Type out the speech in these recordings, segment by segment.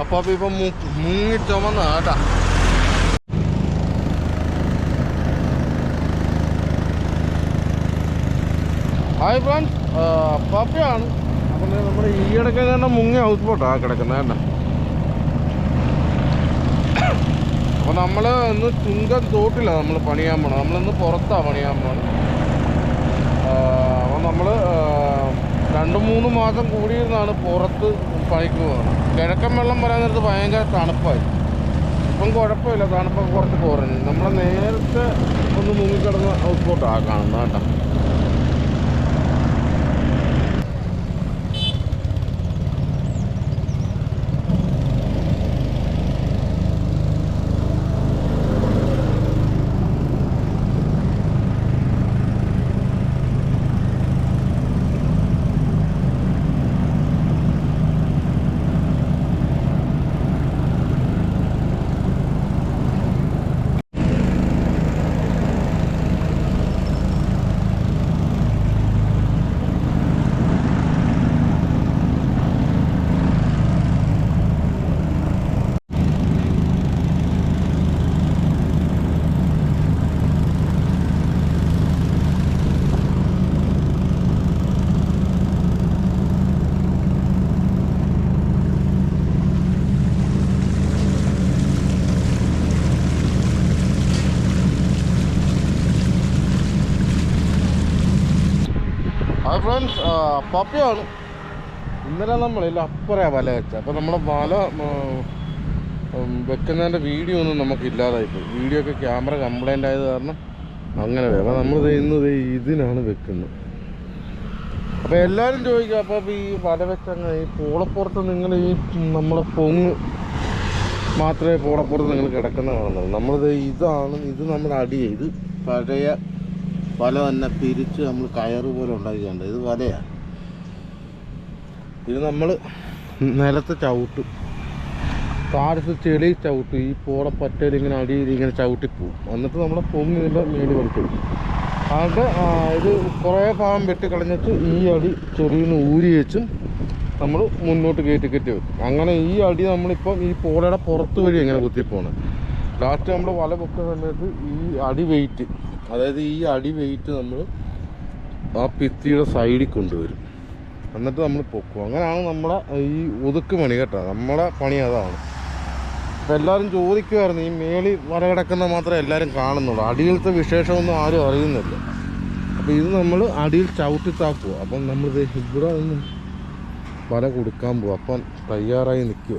അപ്പൊ അപ്പൊ ഇപ്പൊ മുങ്ങി ചുമന്ന കേട്ടാ. ഹായ് ഫ്രണ്ട്സ് പപ്പയാണ്. അപ്പം നമ്മുടെ ഇടയ്ക്ക് തന്നെ മുങ്ങി ഹൗസ് ബോട്ടാ കിടക്കുന്നത് കേട്ടോ അപ്പോൾ നമ്മൾ ഇന്ന് ചുങ്കം തോട്ടില്ല നമ്മൾ പണിയാൻ പോണത് നമ്മളിന്ന് പുറത്താണ് പണിയാൻ പോണത് അപ്പോൾ നമ്മൾ രണ്ട് മൂന്ന് മാസം കൂടിയിരുന്നാണ് പുറത്ത് പണിക്ക് പോകുന്നത് കിഴക്കൻ വെള്ളം വരാൻ നേരത്ത് ഭയങ്കര തണുപ്പായി. ഇപ്പം കുഴപ്പമില്ല തണുപ്പൊക്കെ കുറച്ച് കുറഞ്ഞു. നമ്മളെ നേരത്തെ ഒന്ന് മുങ്ങിക്കിടന്ന ഹൗസ് ബോട്ടാണ് കാണുന്നത് കേട്ടോ. ഫ്രണ്ട്സ് പപ്പയാണ്. ഇന്നലെ നമ്മൾ അപ്പുറേ വല വെച്ചത്. അപ്പോൾ നമ്മുടെ വല വെക്കുന്നതിന്റെ വീഡിയോ ഒന്നും നമുക്ക് ഇല്ലാതായിപ്പോയി. വീഡിയോ ഒക്കെ ക്യാമറ കംപ്ലൈന്റ് ആയത് കാരണം അങ്ങനെ വരും അപ്പോൾ നമ്മൾ ചെയ്യുന്നത് ഇതിനാണ് വെക്കുന്നത്. അപ്പോൾ എല്ലാവരും ചോദിക്കും അപ്പോൾ ഈ വല വെച്ചങ്ങ് ഈ പൂളപ്പുറത്ത് നിങ്ങൾ ഈ നമ്മളെ പൊങ്ങ് മാത്രമേ പൂളപ്പുറത്ത് നിങ്ങൾ കിടക്കുന്ന കാണുന്നത് നമ്മളിത് ഇതാണ് ഇത് നമ്മുടെ അടിയെ. ഇത് പഴയ വല തന്നെ പിരിച്ച് നമ്മൾ കയറ് പോലെ ഉണ്ടാക്കിയുണ്ട് ഇത് വലയാണ് ഇത് നമ്മൾ നിലത്ത് ചവിട്ടും. താഴത്ത് ചെളി ചവിട്ടും. ഈ പോള പറ്റയിൽ ഇങ്ങനെ അടിയിൽ ഇങ്ങനെ ചവിട്ടിപ്പോവും എന്നിട്ട് നമ്മളെ പൊങ്ങി ഇതിന്റെ മേൽ അത് ഇത് കുറേ ഭാഗം വെട്ടിക്കളഞ്ഞിട്ട് ഈ അടി ചെറിയ ഊരി വെച്ചും നമ്മൾ മുന്നോട്ട് കയറ്റി കയറ്റി വെക്കും. അങ്ങനെ ഈ അടി നമ്മളിപ്പം ഈ പോളയുടെ പുറത്ത് വഴി എങ്ങനെ കുത്തിപ്പോണ് ലാസ്റ്റ് നമ്മൾ വല പൊക്കുന്ന സമയത്ത് ഈ അടി വെയിറ്റ് അതായത് ഈ അടി വെയിറ്റ് നമ്മൾ ആ ഭിത്തിയുടെ സൈഡിൽ കൊണ്ടുവരും. എന്നിട്ട് നമ്മൾ പൊക്കും. അങ്ങനെയാണ് നമ്മളെ ഈ ഒതുക്ക് പണി കേട്ടോ. നമ്മളെ പണി അതാണ്. അപ്പം എല്ലാവരും ചോദിക്കുമായിരുന്നു ഈ മേളി വല കിടക്കുന്ന മാത്രമേ എല്ലാവരും കാണുന്നുള്ളൂ. അടിയിലത്തെ വിശേഷമൊന്നും ആരും അറിയുന്നില്ല. അപ്പോൾ ഇത് നമ്മൾ അടിയിൽ ചവിട്ടി താക്കുക അപ്പം നമ്മളിത് ഇവിടെ നിന്ന് വല കൊടുക്കാൻ പോകും അപ്പം തയ്യാറായി നിൽക്കുക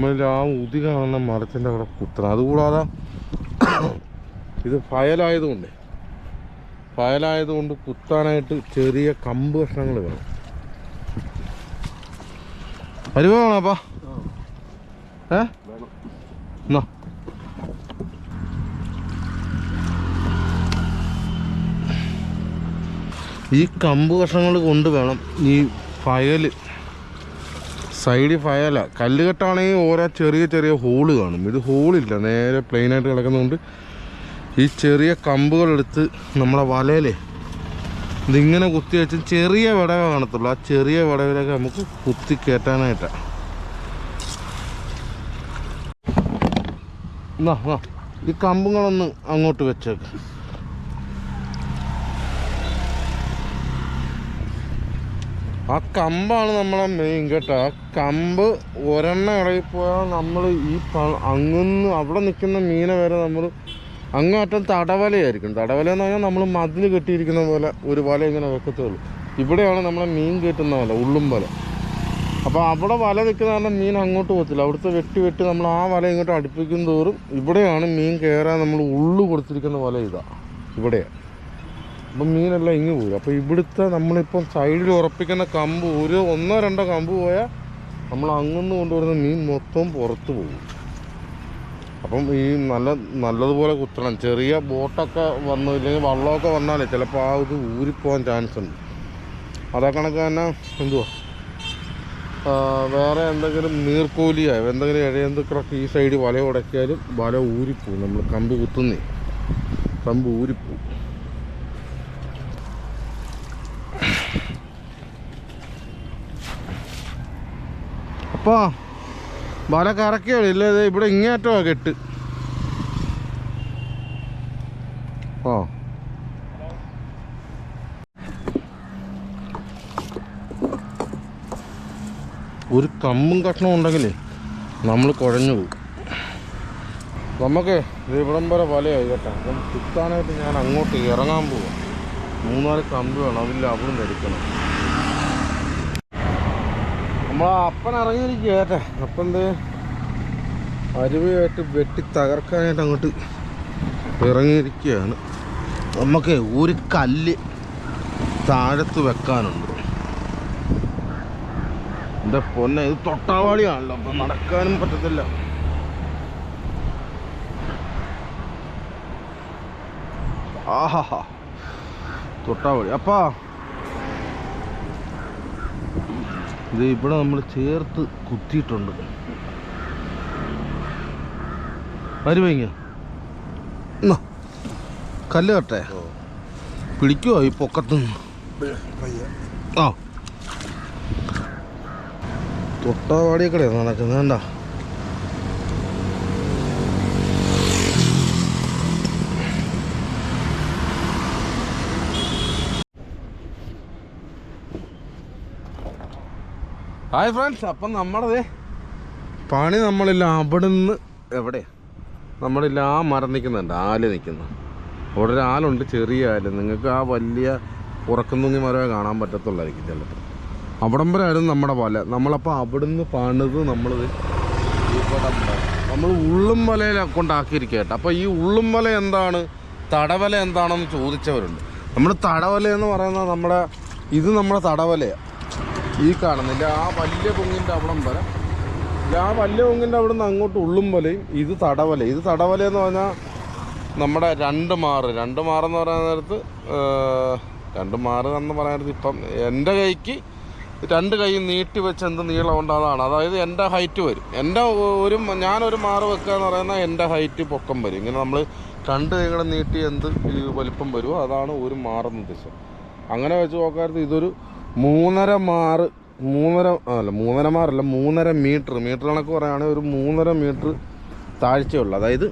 നമ്മളിൽ ആ ഉതി കാണുന്ന മരത്തിന്റെ അവിടെ കുത്തണം. അതുകൂടാതെ ഇത് ഫയലായതുകൊണ്ട് ഫയലായതുകൊണ്ട് കുത്താനായിട്ട് ചെറിയ കമ്പ് കഷ്ണങ്ങൾ വേണം. പരിവാണപ്പാ ഏ? എന്നാ. ഈ കമ്പ് കഷ്ണങ്ങൾ കൊണ്ട് വേണം ഈ ഫയൽ സൈഡിൽ ഫയല. കല്ലുകെട്ടാണെങ്കിൽ ഓരോ ചെറിയ ചെറിയ ഹോൾ കാണും. ഇത് ഹോളില്ല നേരെ പ്ലെയിനായിട്ട് കിടക്കുന്നതുകൊണ്ട് ഈ ചെറിയ കമ്പുകളെടുത്ത് നമ്മളെ വലയിലെ ഇതിങ്ങനെ കുത്തി വെച്ച് ചെറിയ വിടവ കാണത്തുള്ളൂ. ആ ചെറിയ വിടവിലൊക്കെ നമുക്ക് കുത്തി കയറ്റാനായിട്ടാണ് ഈ കമ്പുകളൊന്ന് അങ്ങോട്ട് വെച്ചേക്ക്. ആ കമ്പാണ് നമ്മളെ മെയിൻ കേട്ടോ. ആ കമ്പ് ഒരെണ്ണ ഇടയിൽ പോയാൽ നമ്മൾ ഈ അങ്ങന്ന് അവിടെ നിൽക്കുന്ന മീനെ വരെ നമ്മൾ അങ്ങേറ്റം തടവലയായിരിക്കും. തടവല എന്ന് പറഞ്ഞാൽ നമ്മൾ മതിൽ കെട്ടിയിരിക്കുന്ന പോലെ ഒരു വല ഇങ്ങനെ വെക്കത്തുള്ളൂ. ഇവിടെയാണ് നമ്മളെ മീൻ കെട്ടുന്ന വല ഉള്ളും വല. അപ്പോൾ അവിടെ വല നിൽക്കുന്ന കാരണം മീൻ അങ്ങോട്ട് പോകത്തില്ല. അവിടുത്തെ വെട്ടി വെട്ടി നമ്മൾ ആ വല ഇങ്ങോട്ട് അടുപ്പിക്കും തോറും ഇവിടെയാണ് മീൻ കയറാൻ നമ്മൾ ഉള്ളു കൊടുത്തിരിക്കുന്ന വല ഇതാ. ഇവിടെയാണ് അപ്പം മീനെല്ലാം ഇങ്ങ് പോരും. അപ്പോൾ ഇവിടുത്തെ നമ്മളിപ്പം സൈഡിൽ ഉറപ്പിക്കുന്ന കമ്പ് ഒരു ഒന്നോ രണ്ടോ കമ്പ് പോയാൽ നമ്മൾ അങ്ങുന്ന് കൊണ്ടുവരുന്ന മീൻ മൊത്തം പുറത്ത് പോകും. അപ്പം ഈ നല്ല നല്ലതുപോലെ കുത്തണം. ചെറിയ ബോട്ടൊക്കെ വന്നു ഇല്ലെങ്കിൽ വള്ളമൊക്കെ വന്നാലേ ചിലപ്പോൾ ആ ഇത് ഊരിപ്പോകാൻ ചാൻസ് ഉണ്ട്. അതാ കണക്ക് തന്നെ എന്തുവാ? വേറെ എന്തെങ്കിലും നീർക്കോലിയായോ എന്തെങ്കിലും ഇഴയന്തുക്കളൊക്കെ ഈ സൈഡ് വല ഉടക്കിയാലും വല ഊരിപ്പോവും. നമ്മൾ കമ്പ് കുത്തുന്നേ. കമ്പ് ഊരിപ്പോവും. അപ്പാ വല കറക്കിയാണ് ഇല്ല ഇത് ഇവിടെ ഇങ്ങേറ്റോ കെട്ട്. ഓ. ഒരു കമ്പും കഷ്ണവും ഉണ്ടെങ്കിലേ നമ്മൾ കുഴഞ്ഞു പോകും നമുക്ക് ഇവിടം വരെ വലയായി കേട്ടോ. അപ്പം കിട്ടാനായിട്ട് ഞാൻ അങ്ങോട്ട് ഇറങ്ങാൻ പോവാം. മൂന്നാൽ കമ്പ് വേണം അതില്ല അവിടെ നിന്ന് എടുക്കണം. നമ്മളാ അപ്പൻ ഇറങ്ങിയിരിക്കട്ടെ കേട്ടെ. അപ്പം എന്ത് അരുവയായിട്ട് വെട്ടി തകർക്കാനായിട്ട് അങ്ങോട്ട് ഇറങ്ങിയിരിക്കുകയാണ് നമുക്ക് ഒരു കല്ല് താഴത്ത് വെക്കാനുണ്ട്. എന്റെ പൊന്നെ ഇത് തൊട്ടാവാളിയാണല്ലോ അപ്പം നടക്കാനും പറ്റത്തില്ല. ആഹാ. തൊട്ടാവാളി. അപ്പാ ഇത് ഇവിടെ നമ്മൾ ചേർത്ത് കുത്തിയിട്ടുണ്ട്. വരുവെങ്ക കല്ല് കട്ടെ. പിടിക്കുവോ ഈ പൊക്കത്ത് ആ. തൊട്ടാവാടിയൊക്കെ നടക്കുന്നത് വേണ്ട. ഹായ് ഫ്രണ്ട്സ് അപ്പം നമ്മളത് പണി നമ്മളില്ല അവിടെ നിന്ന് എവിടെ നമ്മളില്ല ആ മരം നിൽക്കുന്നുണ്ട് ആൽ നിൽക്കുന്നു. അവിടെ ഒരു ആലുണ്ട് ചെറിയ ആൽ. നിങ്ങൾക്ക് ആ വലിയ ഉറക്കുന്നുങ്ങി മരമേ കാണാൻ പറ്റത്തുള്ളായിരിക്കും ചിലപ്പോൾ. അവിടം വരെ ആയിരുന്നു നമ്മുടെ വല. നമ്മളപ്പോൾ അവിടുന്ന് പണിത് നമ്മളിത്. നമ്മൾ ഉള്ളും വലയിൽ കൊണ്ടാക്കിയിരിക്കുക കേട്ടോ അപ്പോൾ ഈ ഉള്ളും വല എന്താണ്? തടവല എന്താണെന്ന് ചോദിച്ചവരുണ്ട്. നമ്മുടെ തടവല എന്ന് പറയുന്നത് നമ്മുടെ ഇത് നമ്മുടെ തടവലയാണ് ഈ കാണുന്നില്ല. ആ വലിയ പൊങ്ങിന്റെ അവിടം വരെ. ആ വലിയ പൊങ്ങിന്റെ അവിടെ നിന്ന് അങ്ങോട്ട് ഉള്ളും വലയും ഇത് തടവല. ഇത് തടവല എന്ന് പറഞ്ഞാൽ നമ്മുടെ രണ്ട് മാറ്. രണ്ട് മാറെന്ന് പറയുന്ന നേരത്ത് രണ്ട് മാറ് എന്ന് പറയുന്ന നേരത്ത് ഇപ്പം എന്റെ കൈക്ക് രണ്ട് കൈ നീട്ടി വെച്ച് എന്ത് നീളമുണ്ട് അതാണ്. അതായത് എന്റെ ഹൈറ്റ് വരും. എന്റെ ഒരു ഞാനൊരു മാറ് വെക്കുക എന്ന് പറയുന്നത് എന്റെ ഹൈറ്റ് പൊക്കം വരും. ഇങ്ങനെ നമ്മൾ രണ്ട് കൈകളെ നീട്ടി എന്ത് വലിപ്പം വരുമോ അതാണ് ഒരു മാറെന്ന് ഉദ്ദേശം അങ്ങനെ വെച്ച് നോക്കാറുണ്ട് ഇതൊരു മൂന്നര മാറ് മൂന്നര അല്ല മൂന്നര മാറല്ല മൂന്നര മീറ്റർ. മീറ്റർ കണക്ക് പറയുകയാണെങ്കിൽ ഒരു മൂന്നര മീറ്റർ താഴ്ചയുള്ളൂ. അതായത്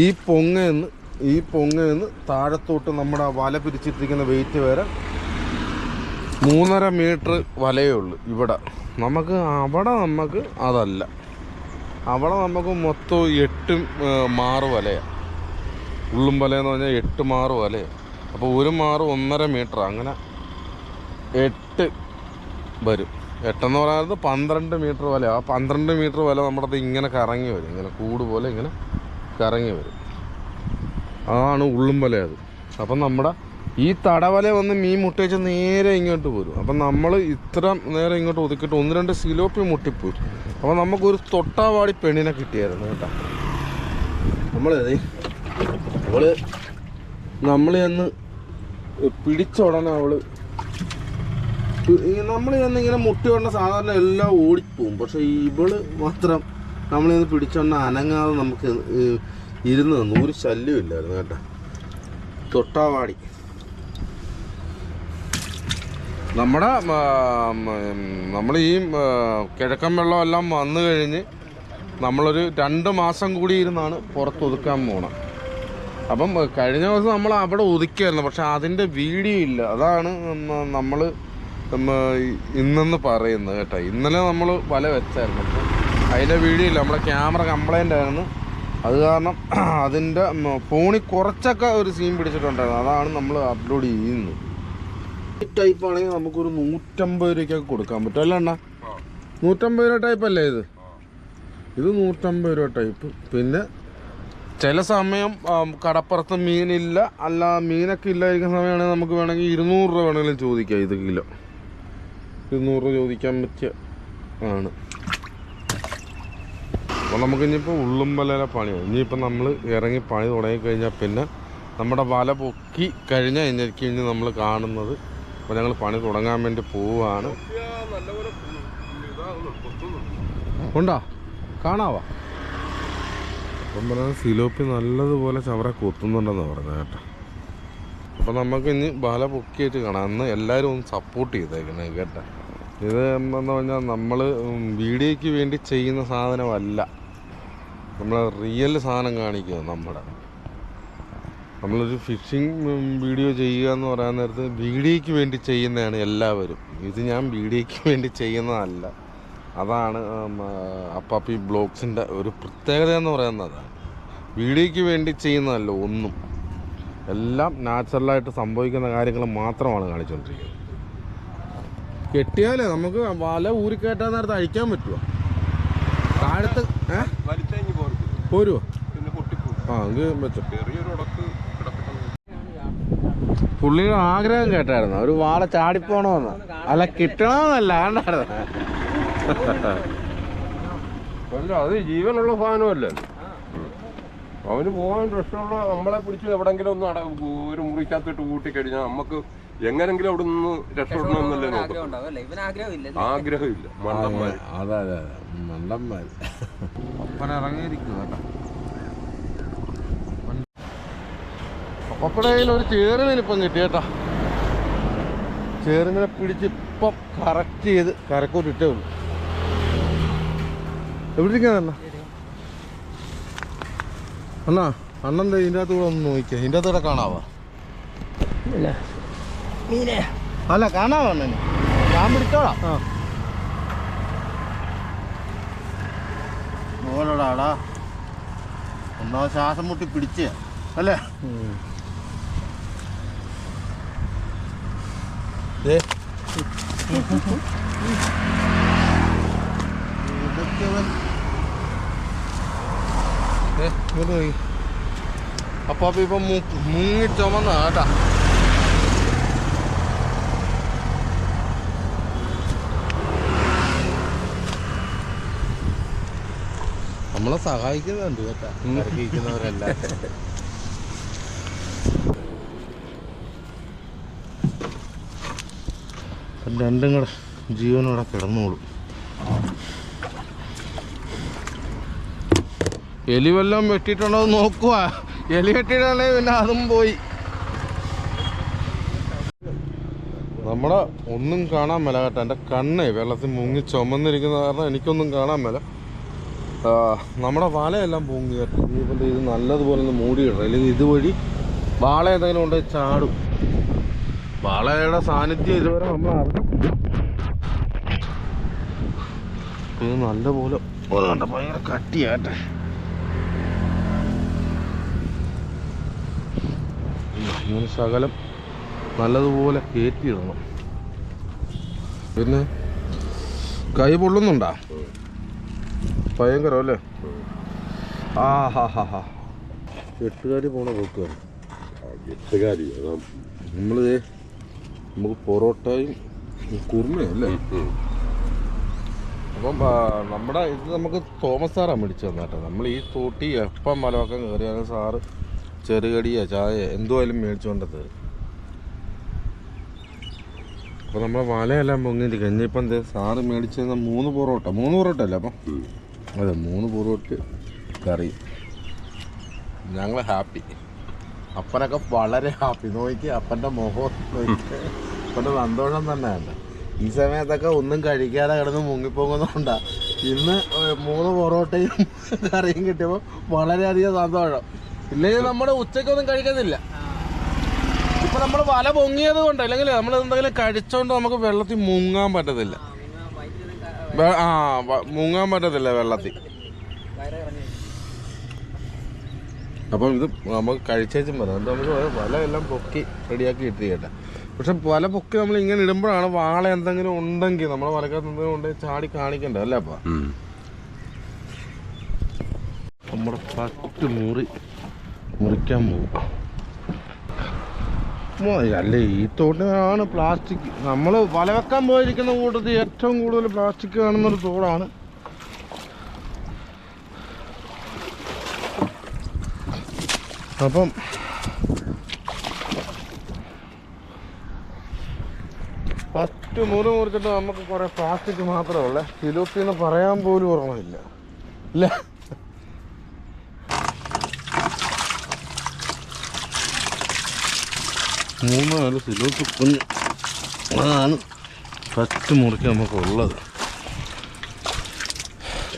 ഈ പൊങ്ങയെന്ന് ഈ പൊങ്ങയെന്ന് താഴത്തോട്ട് നമ്മുടെ വല പിരിച്ചിട്ടിരിക്കുന്ന വെയിറ്റ് വരെ മൂന്നര മീറ്റർ വലയേ ഉള്ളൂ ഇവിടെ. നമുക്ക് അവിടെ നമുക്ക് അതല്ല. അവിടെ നമുക്ക് മൊത്തം എട്ട് മാറ് വലയാണ് ഉള്ളും വലയെന്ന് പറഞ്ഞാൽ എട്ട് മാറ് വലയാണ് അപ്പോൾ ഒരു മാറ് ഒന്നര മീറ്റർ അങ്ങനെ എട്ട് വരും. എട്ടെന്ന് പറയുന്നത് പന്ത്രണ്ട് മീറ്റർ വല ആ പന്ത്രണ്ട് മീറ്റർ വല നമ്മുടെ ഇങ്ങനെ കറങ്ങി വരും. ഇങ്ങനെ കൂട് പോലെ ഇങ്ങനെ കറങ്ങി വരും. അതാണ് ഉള്ളും വല അത്. അപ്പം നമ്മുടെ ഈ തടവല വന്ന് മീൻ മുട്ടി വെച്ച് നേരെ ഇങ്ങോട്ട് പോരും. അപ്പം നമ്മൾ ഇത്ര നേരെ ഇങ്ങോട്ട് ഒതുക്കിയിട്ട് ഒന്ന് രണ്ട് സിലോപ്പി മുട്ടിപ്പോയി. അപ്പം നമുക്കൊരു തൊട്ടാവാടി പെണ്ണിനെ കിട്ടിയായിരുന്നു കേട്ടോ. നമ്മളേ അവൾ നമ്മൾ നമ്മളെ പിടിച്ച ഉടനെ അവൾ നമ്മൾ ചെന്ന് ഇങ്ങനെ മുട്ടി കൊണ്ട സാധാരണ എല്ലാം ഓടിപ്പോവും. പക്ഷെ ഇവൾ മാത്രം നമ്മൾ ഇന്ന് പിടിച്ചോണ്ട അനങ്ങാതെ നമുക്ക് ഇരുന്ന് തന്നു ഒരു ശല്യം ഇല്ലായിരുന്നു കേട്ടോ. തൊട്ടാവാടി. നമ്മുടെ നമ്മൾ ഈ കിഴക്കൻ വെള്ളം എല്ലാം വന്നു കഴിഞ്ഞ് നമ്മളൊരു രണ്ട് മാസം കൂടി ഇരുന്നാണ് പുറത്ത് ഒതുക്കാൻ പോണത് അപ്പം കഴിഞ്ഞ ദിവസം നമ്മൾ അവിടെ ഒതുക്കിയായിരുന്നു. പക്ഷെ അതിന്റെ വീഡിയോ ഇല്ല അതാണ് നമ്മൾ ഇന്നെന്ന് പറയുന്നത് കേട്ടോ. ഇന്നലെ നമ്മൾ വല വെച്ചായിരുന്നു. അപ്പം അതിന്റെ വീഡിയോ ഇല്ല നമ്മുടെ ക്യാമറ കംപ്ലൈന്റ് ആയിരുന്നു. അത് കാരണം അതിന്റെ ഫോണിൽ കുറച്ചൊക്കെ ഒരു സീൻ പിടിച്ചിട്ടുണ്ടായിരുന്നു. അതാണ് നമ്മൾ അപ്ലോഡ് ചെയ്യുന്നത്. ഈ ടൈപ്പ് ആണെങ്കിൽ നമുക്കൊരു നൂറ്റമ്പത് രൂപയ്ക്കൊക്കെ കൊടുക്കാൻ പറ്റും. അല്ല അണ്ണാ? നൂറ്റമ്പത് രൂപ ടൈപ്പ് അല്ലേ ഇത്? ഇത് നൂറ്റമ്പത് രൂപ ടൈപ്പ് പിന്നെ ചില സമയം കടപ്പുറത്ത് മീനില്ല. അല്ല മീനൊക്കെ ഇല്ലായിരിക്കുന്ന സമയമാണെങ്കിൽ നമുക്ക് വേണമെങ്കിൽ ഇരുന്നൂറ് രൂപ വേണമെങ്കിലും ചോദിക്കാം ഇത് കിലോ. ഇരുന്നൂറ് ചോദിക്കാൻ പറ്റിയ ആണ്. അപ്പോൾ അപ്പം നമുക്ക് ഇനിയിപ്പോൾ ഉള്ളുമ്പലയിലെ പണിയാണ്. ഇനിയിപ്പോൾ നമ്മൾ ഇറങ്ങി പണി തുടങ്ങിക്കഴിഞ്ഞാൽ പിന്നെ നമ്മുടെ വല പൊക്കി കഴിഞ്ഞ കഴിഞ്ഞിരിക്കും ഇനി നമ്മൾ കാണുന്നത്. അപ്പോൾ ഞങ്ങൾ പണി തുടങ്ങാൻ വേണ്ടി പോവുകയാണ്. ഉണ്ടോ? കാണാവാ? അപ്പം പറഞ്ഞാൽ സിലോപ്പി നല്ലതുപോലെ ചവറ കൊത്തുന്നുണ്ടെന്ന് പറഞ്ഞത് കേട്ടോ. അപ്പം നമുക്ക് ഇനി വല പൊക്കിയിട്ട് കാണാം. അന്ന് എല്ലാവരും ഒന്ന് സപ്പോർട്ട് ചെയ്തേക്കണേ കേട്ടോ. ഇത് എന്ന് പറഞ്ഞാൽ നമ്മൾ വീഡിയോയ്ക്ക് വേണ്ടി ചെയ്യുന്ന സാധനമല്ല. നമ്മൾ റിയൽ സാധനം കാണിക്കുക നമ്മുടെ. നമ്മളൊരു ഫിഷിംഗ് വീഡിയോ ചെയ്യുക എന്ന് പറയാൻ നേരത്ത് വീഡിയോയ്ക്ക് വേണ്ടി ചെയ്യുന്നതാണ് എല്ലാവരും. ഇത് ഞാൻ വീഡിയോയ്ക്ക് വേണ്ടി ചെയ്യുന്നതല്ല. അതാണ് അപ്പാപ്പി ബ്ലോഗ്സിന്റെ ഒരു പ്രത്യേകത എന്ന് പറയുന്നത് വീഡിയോയ്ക്ക് വേണ്ടി ചെയ്യുന്നതല്ല ഒന്നും. എല്ലാം നാച്ചുറലായിട്ട് സംഭവിക്കുന്ന കാര്യങ്ങൾ മാത്രമാണ് കാണിച്ചുകൊണ്ടിരിക്കുന്നത് കെട്ടിയാലേ നമുക്ക് വല ഊരിക്കയറ്റാൻ നേരത്തെ അഴിക്കാൻ പറ്റുമോ താഴത്ത് പോരുവോ? പോരുമോ ആ പുള്ളിയുടെ ആഗ്രഹം കേട്ടായിരുന്നു. ഒരു വാള ചാടിപ്പോണമെന്ന് അല്ല കിട്ടണമെന്നല്ല കണ്ടായിരുന്നു അത് ജീവനുള്ള സാധനമല്ലേ? അവന് പോകാൻ പ്രശ്നമുള്ള നമ്മളെ പിടിച്ച് എവിടെങ്കിലും ഒന്ന് ഒരു മുറിക്കകത്തിട്ട് കൂട്ടിക്കഴിഞ്ഞാൽ നമുക്ക് എങ്ങനെങ്കിലും അവിടെ നിന്ന് രക്ഷപ്പെടണമെന്നല്ലേ ആഗ്രഹമില്ല മണ്ടന്മാര്. അതെ അതെ മണ്ടന്മാര്. ഒപ്പന ഇറങ്ങിയിരിക്കും കേട്ടോ. ഒരു കിട്ടി കേട്ടാ. ചേറിനെ പിടിച്ച് ഇപ്പം കറക്റ്റ് ചെയ്ത് കരക്കൂട്ടിട്ടേ ഉള്ളൂ. എവിടെ ഇരിക്കാന്നണ്ണ അണ്ണാ അണ്ണൻ ദേ ഇതിന്റെ അകത്ത് കൂടെ ഒന്ന് നോക്കിയാ ഇതിന്റെ അകത്തൂടെ കാണാവാ? മീനെ. അല്ല കാണാൻ അണ്ണന് ഞാൻ പിടിച്ചോളാം. ആ. ഓലോടാടാ ഒന്നാമത് ശ്വാസം മുട്ടി പിടിച്ച് അല്ലേ? ദേ. ഇതൊക്കെ അവൻ- ദേ, ഇങ്ങോട്ട് നോക്കി. അപ്പൊ അപ്പൊ ഇപ്പൊ മുങ്ങി ചുമന്നാ കേട്ടാ. നമ്മളെ സഹായിക്കുന്നുണ്ട് കേട്ടാ. രണ്ടും കൂടെ ജീവനോടെ കിടന്നോളും. എലി വല്ലതും വെട്ടിയിട്ടുണ്ടോ നോക്കുക എലി വെട്ടിയിട്ടുണ്ടെങ്കിൽ പിന്നെ അതും പോയി. നമ്മുടെ ഒന്നും കാണാൻ മേല കേട്ടോ. എന്റെ കണ്ണേ വെള്ളത്തിൽ മുങ്ങി ചുമന്നിരിക്കുന്ന കാരണം എനിക്കൊന്നും കാണാൻ മേല. നമ്മുടെ വലയെല്ലാം പൊങ്ങി ഇനിയിപ്പോൾ ഇത് നല്ലതുപോലെ ഒന്ന് മൂടിയിടണം അല്ലെങ്കിൽ ഇതുവഴി വാള എന്തെങ്കിലും കൊണ്ട് ചാടും. വാളയുടെ സാന്നിധ്യം ഇതുവരെ നമ്മൾ അറിഞ്ഞിട്ടില്ല. ഇത് നല്ലപോലെ ഓ, കണ്ടോ ഭയങ്കര കട്ടിയാട്ടെ ഇങ്ങനെ ശകലം നല്ലതുപോലെ കയറ്റിയിടണം പിന്നെ കൈ പൊള്ളുന്നുണ്ടാ? ഭയങ്കരം അല്ലേ ആ ഹാ ഹാ ഹാ. എട്ടുകാരി പോണ പോക്കുകാരി എട്ടുകാരി നമ്മൾ നമുക്ക് പൊറോട്ടയും കുറുമയല്ലേ അപ്പം നമ്മുടെ ഇത് നമുക്ക് തോമസ് സാറാണ് മേടിച്ചു തന്നാട്ടെ. നമ്മൾ ഈ തോട്ടി എപ്പം മലവക്കം കയറിയാലും സാറ് ചെറുകടിയോ ചായ എന്തുമായാലും മേടിച്ചുകൊണ്ട് തരും അപ്പോൾ നമ്മളെ വലയെല്ലാം പൊങ്ങിയിരിക്കും ഇനിയിപ്പം എന്ത് സാറ് മേടിച്ചു തന്ന മൂന്ന് പൊറോട്ട. മൂന്ന് പൊറോട്ട അല്ലേ അപ്പം? അതെ മൂന്ന് പൊറോട്ട് കറി. ഞങ്ങൾ ഹാപ്പി. അപ്പനൊക്കെ വളരെ ഹാപ്പി. നോക്കി അപ്പന്റെ മുഖം നോക്കി അപ്പന്റെ സന്തോഷം തന്നെയാണ്. ഈ സമയത്തൊക്കെ ഒന്നും കഴിക്കാതെ കിടന്ന് മുങ്ങിപ്പോകുന്നതുകൊണ്ടാ. ഇന്ന് മൂന്ന് പൊറോട്ടയും കറിയും കിട്ടിയപ്പോൾ വളരെയധികം സന്തോഷം. ഇല്ലെങ്കിൽ നമ്മുടെ ഉച്ചയ്ക്കൊന്നും കഴിക്കുന്നില്ല ഇപ്പം നമ്മൾ വല പൊങ്ങിയത് കൊണ്ട് അല്ലെങ്കിൽ നമ്മൾ എന്തെങ്കിലും കഴിച്ചോണ്ട് നമുക്ക് വെള്ളത്തിൽ മുങ്ങാൻ പറ്റത്തില്ല. ആ മുങ്ങാൻ പറ്റത്തില്ല വെള്ളത്തിൽ. അപ്പം ഇത് നമുക്ക് കഴിച്ചേച്ചും പറയാം എന്താ നമുക്ക് വല എല്ലാം പൊക്കി റെഡിയാക്കി ഇട്ടിരിക്കട്ടെ. പക്ഷെ വല പൊക്കി നമ്മൾ ഇങ്ങനെ ഇടുമ്പോഴാണ് വാള എന്തെങ്കിലും ഉണ്ടെങ്കിൽ നമ്മളെ വലക്കകത്ത് എന്തെങ്കിലും ഉണ്ടെങ്കിൽ ചാടി കാണിക്കണ്ട അല്ലേ അപ്പ? നമ്മുടെ പത്ത് മുറി മുറിക്കാൻ പോകും അല്ല ഈ തോട്ടിനാണ് പ്ലാസ്റ്റിക്. നമ്മൾ വല വെക്കാൻ പോയിരിക്കുന്ന കൂട്ടത്തിൽ ഏറ്റവും കൂടുതൽ പ്ലാസ്റ്റിക് കാണുന്നൊരു തോടാണ്. അപ്പം ഫസ്റ്റ് മുറി മുറിച്ചിട്ട് നമുക്ക് കുറേ പ്ലാസ്റ്റിക് മാത്രമേ ഉള്ളൂ. പറയാൻ പോലും ഓർമ്മയില്ല. അല്ലേ? മൂന്ന് നാല് ഫിലോപ്പി കുഞ്ഞ് അതാണ് ഫസ്റ്റ് മുറിക്ക് നമുക്കുള്ളത്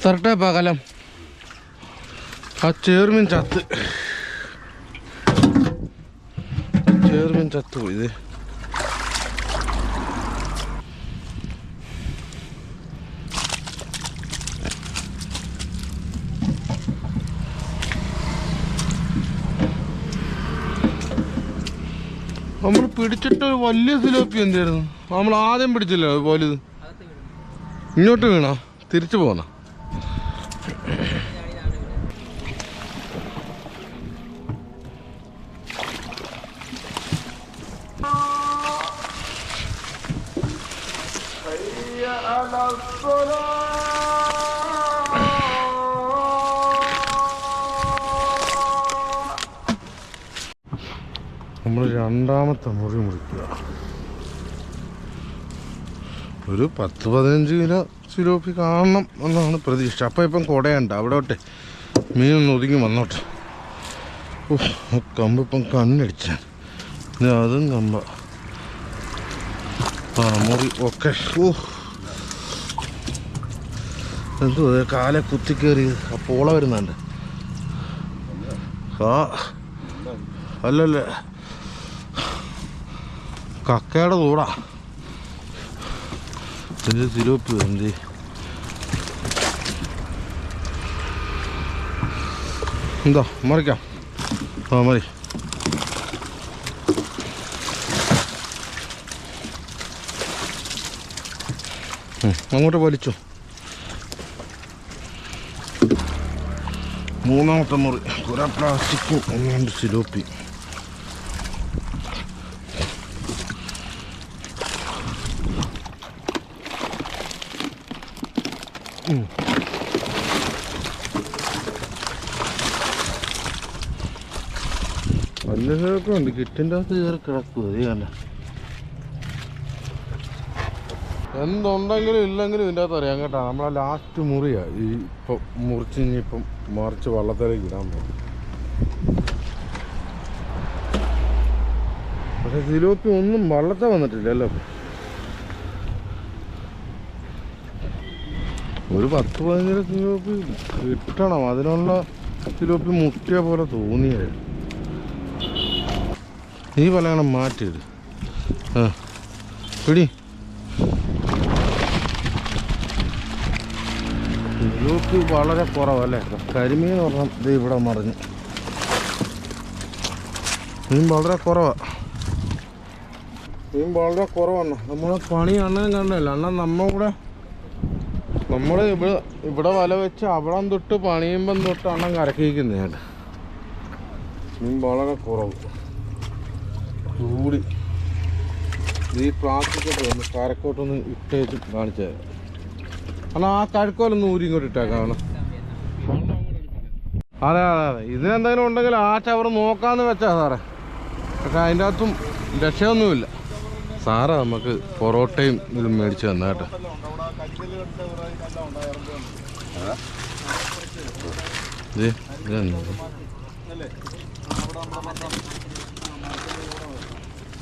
തരട്ടെ പകലം. ആ ചേർമീൻ ചത്ത്. ചേർമീൻ ചത്തു പോയി ഇത്. നമ്മൾ പിടിച്ചിട്ട് വലിയ സിലോപ്പി എന്തായിരുന്നു നമ്മൾ ആദ്യം പിടിച്ചില്ല അതുപോലെ ഇത് ഇങ്ങോട്ട് വീണോ? തിരിച്ചു പോന്ന? രണ്ടാമത്തെ മുറി മുറിക്കുക. ഒരു പത്ത് പതിനഞ്ച് കിലോ സിലോപ്പി കാണണം എന്നാണ് പ്രതീക്ഷ. അപ്പം ഇപ്പം കുടയുണ്ട്. അവിടെ ഒട്ടെ. മീനൊന്ന് ഒതുങ്ങി വന്നോട്ടെ. ഓ കമ്പ് ഇപ്പം കണ്ണടിച്ചാൻ ഇത് അതും കമ്പ. ആ മുറി ഒക്കെ. ഓ എന്തോ കാലെ കുത്തിക്കേറി ആ പോള വരുന്നുണ്ട്. ആ. അല്ലല്ല. കക്കയുടെ കൂടാ. ഇതിന്റെ തിരുവപ്പ് എന്ത്? എന്താ മറിക്കാം. ആ മതി. അങ്ങോട്ട് വലിച്ചു. മൂന്നാമത്തെ മുറി. കുറെ പ്ലാസ്റ്റിക്കും ഒന്നാണ്ട് സിലോപ്പി. ഉണ്ട് കിറ്റിന്റെ അകത്ത് കയറി കിടക്കുക അത് കണ്ട? എന്തുണ്ടെങ്കിലും ഇല്ലെങ്കിലും ഇതിന്റെ അകത്ത് അറിയാം കേട്ടോ. നമ്മളെ ലാസ്റ്റ് മുറിയാ. ഈ ഇപ്പം മുറിച്ച് ഇനിയിപ്പം മറിച്ച് വള്ളത്തിലേക്ക് ഇടാൻ പോകും. പക്ഷെ സിലോപ്പി ഒന്നും വള്ളത്തെ വന്നിട്ടില്ലല്ലോ. ഒരു പത്ത് പതിനഞ്ച് സിലോപ്പി കിട്ടണം. അതിനുള്ള സിലോപ്പി മുട്ടിയ പോലെ തോന്നിയത് ഈ വലയാണ് മാറ്റിയിട്. ആ പിടി. ഗ്രൂപ്പ് വളരെ കുറവല്ലേ? കരിമീൻ പറഞ്ഞാൽ ഇത് ഇവിടെ മറിഞ്ഞു. മീൻ വളരെ കുറവാ. മീൻ വളരെ കുറവാണ്. നമ്മളെ പണി അണ്ണൻ കണ്ടല്ല? അണ്ണൻ നമ്മ കൂടെ നമ്മൾ ഇവിടെ ഇവിടെ വല വെച്ച് അവിടെ തൊട്ട് പണിയുമ്പം തൊട്ട് അണ്ണൻ കരക്കിയിരിക്കുന്നതാണ് മീൻ വളരെ കുറവ്. ചൂടി. ഈ പ്ലാസ്റ്റിക് ഒക്കെ ഒന്ന് കരക്കോട്ടൊന്ന് ഇട്ടേച്ച് കാണിച്ചു. തരാം അല്ല ആ കഴുക്കോലൊന്ന് ഊരി ഇങ്ങോട്ട് ഇട്ടേക്കാണ് അതെ അതെ അതെ. ഇതിനെന്തെങ്കിലും ഉണ്ടെങ്കിൽ ആ ടവർ നോക്കാന്ന് വെച്ചാ സാറേ. പക്ഷെ അതിന്റെ അകത്തും രക്ഷയൊന്നുമില്ല. സാറാ നമുക്ക് പൊറോട്ടയും ഇതും മേടിച്ച് തന്ന കേട്ടോ.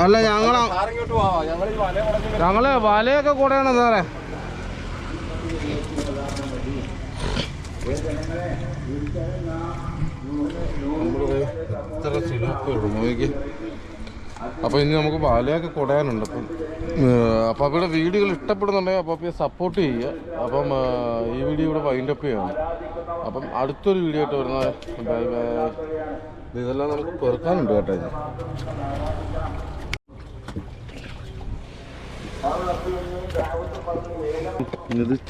അല്ല ഞങ്ങളാ ഞങ്ങൾ വലയൊക്കെ കൂടെയാണ് സാറേ. എത്ര നോക്കി അപ്പോൾ ഇനി നമുക്ക് വാലയൊക്കെ കുടയാനുണ്ട് അപ്പം അപ്പോൾ അവരുടെ വീഡിയോകൾ ഇഷ്ടപ്പെടുന്നുണ്ടെങ്കിൽ അപ്പോൾ സപ്പോർട്ട് ചെയ്യുക. അപ്പം ഈ വീഡിയോ ഇവിടെ വൈൻഡ് അപ്പ് ചെയ്യണം. അപ്പം അടുത്തൊരു വീഡിയോ ആയിട്ട് വരുന്ന ബൈ ബൈ. ഇതെല്ലാം നമുക്ക് പെറുക്കാനുണ്ട് കേട്ടോ ഇത്.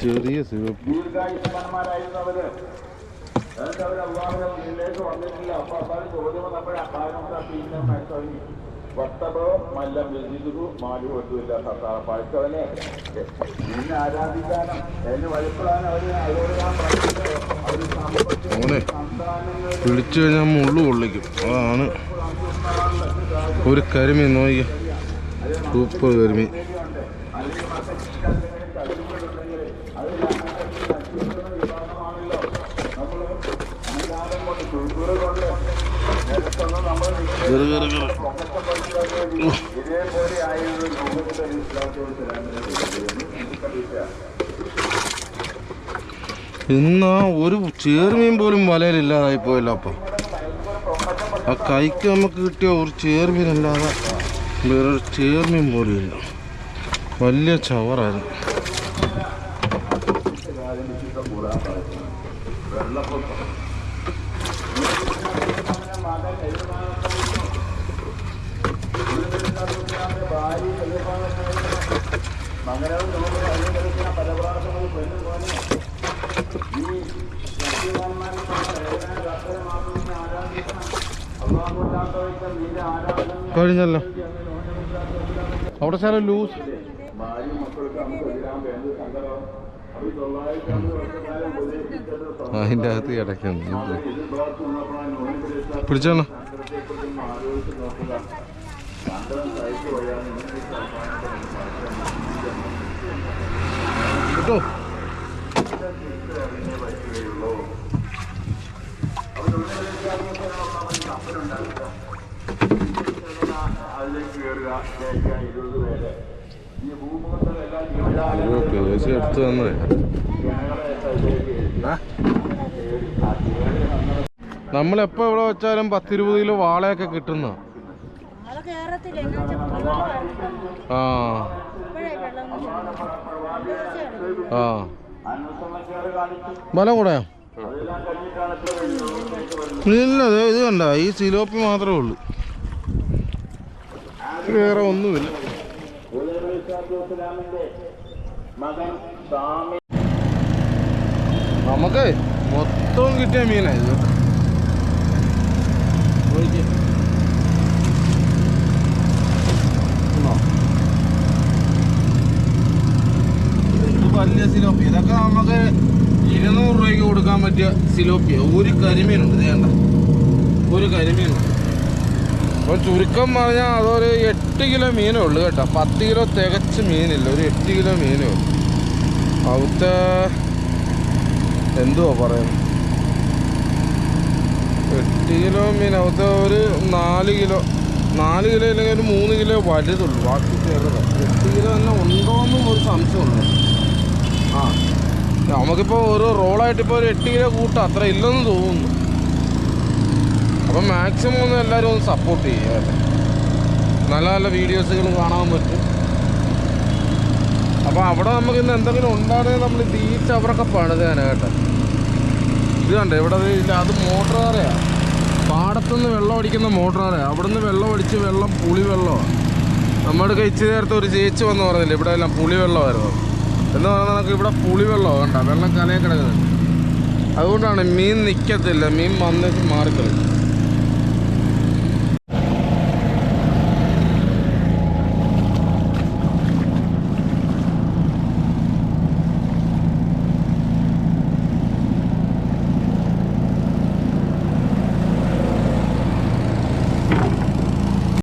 ചെറിയ സിവപ്പ് വന്നിട്ടില്ല. അപ്പൊ ചോദ്യം വന്നപ്പോഴേ. വക്തബോ മല്ലം യജിദുഹു മാലു നിന്നെ ആരാധിക്കാനും എന്നെ വഴിപ്പെടാനും അവർ അവരോട് ഞാൻ വിളിച്ചു കഴിഞ്ഞാൽ മുള്ളു കൊള്ളിക്കും അതാണ് ഒരു കരിമീൻ നോക്കി സൂപ്പർ കരിമീൻ. കേറ് കേറ് കേറ്. ഇതേപോലെ ആയിരുന്നു ലോകത്തിന്റെ ഇന്ന് ഒരു ചേർമീൻ പോലും വലയിലില്ലാതായി പോയല്ലോ അപ്പം. ആ കൈക്ക് നമുക്ക് കിട്ടിയ ഒരു ചേർമീൻ അല്ലാതെ വേറൊരു ചേർമീൻ പോലും ഇല്ല. വലിയ ചവറായിരുന്നു മംഗലവും നമുക്ക് അതിനെ പല പ്രാവശ്യങ്ങളിൽ പെണ്ണും പോലെ ഈ സത്യവാന്മാരെ രക്തമാകുന്ന ആരാധിക്കണം അള്ളാഹുല്ലാത്തവർക്ക് നീന്റെ ആരാധന കഴിഞ്ഞല്ലോ അവിടെ സാറേ ലൂസ് ഭാര്യ മക്കൾക്ക് നമുക്ക് എതിരാൻ വേണ്ട സങ്കടം അത് തൊള്ളായിരത്തി അവിടെ വർഷക്കാലം ലൂസ്. അതിന്റെ അകത്ത് കിടക്കുന്നു. പിടിച്ചോണോ? കിട്ടോ? അതിലേക്ക് അയ്യോ കേസ് എടുത്ത് തന്നേ നമ്മളെപ്പോ ഇവിടെ വെച്ചാലും പത്തിരുപത് കിലോ വാളയൊക്കെ കിട്ടുന്ന? ആ. ആ. ബലം കൂടെയോ വലിയ ഇല്ല ഇത് കണ്ട ഈ സിലോപ്പി മാത്രമേ ഉള്ളൂ. വേറെ ഒന്നുമില്ല നമുക്ക് മൊത്തവും കിട്ടിയ മീനാ ഇത് നോക്കിയേ. ഉണ്ടോ? ഇത് വലിയ സിലോപ്പി ഇതൊക്കെ നമുക്ക് ഇരുന്നൂറ് രൂപയ്ക്ക് കൊടുക്കാൻ പറ്റിയ സിലോപ്പിയ ഒരു കരിമീനുണ്ട് ഇത് കണ്ട ഒരു കരിമീനുണ്ട് അപ്പോൾ ചുരുക്കം പറഞ്ഞാൽ അതൊരു എട്ട് കിലോ മീനേ ഉള്ളൂ കേട്ടോ. പത്ത് കിലോ തികച്ച് മീനില്ല. ഒരു എട്ട് കിലോ മീനേ ഉള്ളൂ. അവിടുത്തെ എന്തുവാ പറയുന്നത്? എട്ട് കിലോ മീൻ അവിടുത്തെ ഒരു നാല് കിലോ നാല് കിലോ ഇല്ലെങ്കിൽ ഒരു മൂന്ന് കിലോ വലുതുള്ളൂ. ബാക്കി ചെറുതാണ് എട്ട് കിലോ തന്നെ ഉണ്ടോയെന്നും ഒരു സംശയമുണ്ട് ആ. നമുക്കിപ്പോൾ ഒരു റോളായിട്ട് ഇപ്പോൾ ഒരു എട്ട് കിലോ കൂട്ടാം. അത്ര ഇല്ലെന്ന് തോന്നുന്നു. അപ്പം മാക്സിമം ഒന്ന് എല്ലാവരും ഒന്ന് സപ്പോർട്ട് ചെയ്യുക നല്ല നല്ല വീഡിയോസുകൾ കാണാൻ പറ്റും. അപ്പോൾ അവിടെ നമുക്ക് ഇന്ന് എന്തെങ്കിലും ഉണ്ടാകുന്നത് നമ്മൾ ഇത് അവരൊക്കെ പണിതാണ് കേട്ടോ. ഇത് കണ്ടോ? ഇവിടെ ഇല്ല അത് മോട്ടറാറയാണ് പാടത്തുനിന്ന് വെള്ളം അടിക്കുന്ന മോട്ടറാറയാണ് നിന്ന് വെള്ളം അടിച്ച് വെള്ളം പുളി വെള്ളമാണ് നമ്മുടെ കഴിച്ച് നേരത്തെ ഒരു ചേച്ചി വന്ന് പറഞ്ഞില്ല ഇവിടെ എല്ലാം പുളി വെള്ളമായിരുന്നു. എന്ന് പറഞ്ഞാൽ നമുക്ക് ഇവിടെ പുളി വെള്ളമാണ് കണ്ട വെള്ളം കലയെ കിടക്കുന്നുണ്ട്. അതുകൊണ്ടാണ് മീൻ നിൽക്കത്തില്ല മീൻ വന്നിട്ട് മാറിക്കളയും